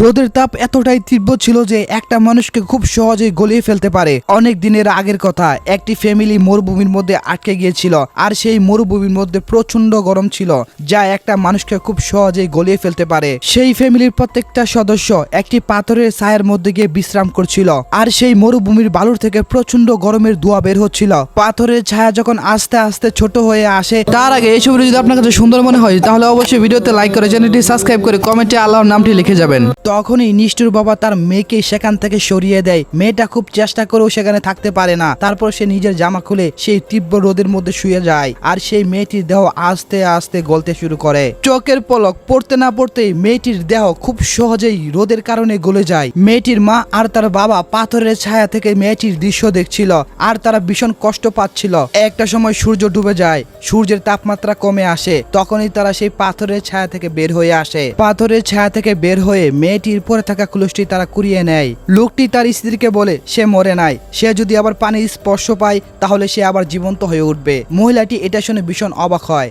রোদের তাপ এতটাই তীব্র ছিল যে একটা মানুষকে খুব সহজেই গলিয়ে ফেলতে পারে। অনেক দিনের আগের কথা, একটি ফ্যামিলি মরুভূমির মধ্যে আটকে গিয়েছিল আর সেই মরুভূমির মধ্যে প্রচণ্ড গরম ছিল, যা একটা মানুষকে খুব সহজেই গলিয়ে ফেলতে পারে। সেই ফ্যামিলির প্রত্যেকটা সদস্য একটি পাথরের ছায়ের মধ্যে গিয়ে বিশ্রাম করছিল আর সেই মরুভূমির বালুর থেকে প্রচণ্ড গরমের ধোঁয়া বের হচ্ছিল। পাথরের ছায়া যখন আস্তে আস্তে ছোট হয়ে আসে, তার আগে এই ছবিটি যদি আপনার কাছে সুন্দর মনে হয়, তাহলে অবশ্যই ভিডিওতে লাইক করে চ্যানেলটি সাবস্ক্রাইব করে কমেন্টে আল্লাহর নামটি লিখে যাবেন। তখনই নিষ্ঠুর বাবা তার মেয়েকে সেখান থেকে সরিয়ে দেয়। মেয়েটা খুব চেষ্টা করেও সেখানে থাকতে পারে না। তারপর সে নিজের জামা খুলে সেই তীব্র রোদের মধ্যে শুয়ে যায় আর সেই মেয়েটির দেহ আস্তে আস্তে গলতে শুরু করে। চোখের পলক পড়তে না পড়তেই মেয়েটির দেহ খুব সহজেই রোদের কারণে গলে যায়। মেয়েটির মা আর তার বাবা পাথরের ছায়া থেকে মেয়েটির দৃশ্য দেখছিল আর তারা ভীষণ কষ্ট পাচ্ছিল। একটা সময় সূর্য ডুবে যায়। সূর্যের তাপমাত্রা কমে আসে। তখনই তারা সেই পাথরের ছায়া থেকে বের হয়ে আসে। পাথরের ছায়া থেকে বের হয়ে মেয়েটির পরে থাকা কুলসটি তারা কুড়িয়ে নেয়। লোকটি তার স্ত্রীকে বলে, সে মরে নাই। সে যদি আবার পানির স্পর্শ পায়, তাহলে সে আবার জীবন্ত হয়ে উঠবে। মহিলাটি এটা শুনে ভীষণ অবাক হয়।